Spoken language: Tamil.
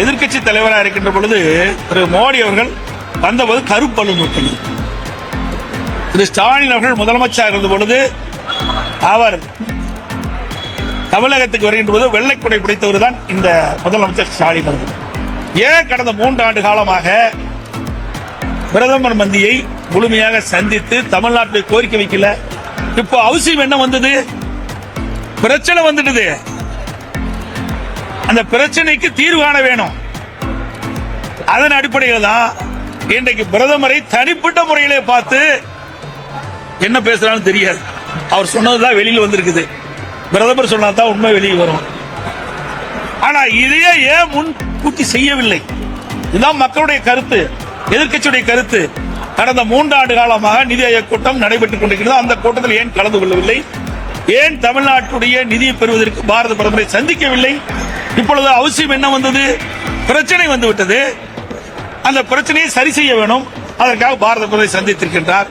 எதிர்க்கட்சி தலைவராக இருக்கின்ற பொழுது திரு மோடி அவர்கள் வந்தபோது கருப்பலு நூற்றினார் திரு ஸ்டாலின் அவர்கள் முதலமைச்சர் இருந்த பொழுது அவர் தமிழகத்துக்கு வருகின்ற போது வெள்ளைக்குடை பிடித்தவர் தான் இந்த முதலமைச்சர் ஸ்டாலின் அவர்கள். ஏன் கடந்த மூன்று ஆண்டு காலமாக பிரதமர் மந்தியை முழுமையாக சந்தித்து தமிழ்நாட்டில் கோரிக்கை வைக்கல? இப்போ அவசியம் என்ன வந்தது? பிரச்சனை வந்துடுது. அந்த பிரச்சனைக்கு தீர்வு காண வேணும். அதன் அடிப்படையில் தான் இன்றைக்கு பிரதமரை தனிப்பட்ட முறையிலே பார்த்து என்ன பேசுறான்னு தெரியாது. அவர் சொன்னதுதான் வெளியில் வந்திருக்குது. பிரதமர் சொன்னாதான் உண்மை வெளியே வரும். ஆனா இதையே ஏன் முன்கூட்டி செய்யவில்லை? இதுதான் மக்களுடைய கருத்து எதிர்க்கட்சியுடைய கருத்து. கடந்த மூன்றாண்டு காலமாக நிதி ஆயோக் கூட்டம் நடைபெற்றுக் கொண்டிருக்கிறது. அந்த கூட்டத்தில் ஏன் கலந்து கொள்ளவில்லை? ஏன் தமிழ்நாட்டுடைய நிதியை பெறுவதற்கு பாரத பிரதமரை சந்திக்கவில்லை? இப்பொழுது அவசியம் என்ன வந்தது? பிரச்சனை வந்து விட்டது. அந்த பிரச்சனையை சரி செய்ய வேணும். அதற்காக பாரத பிரதமரை சந்தித்திருக்கின்றார்.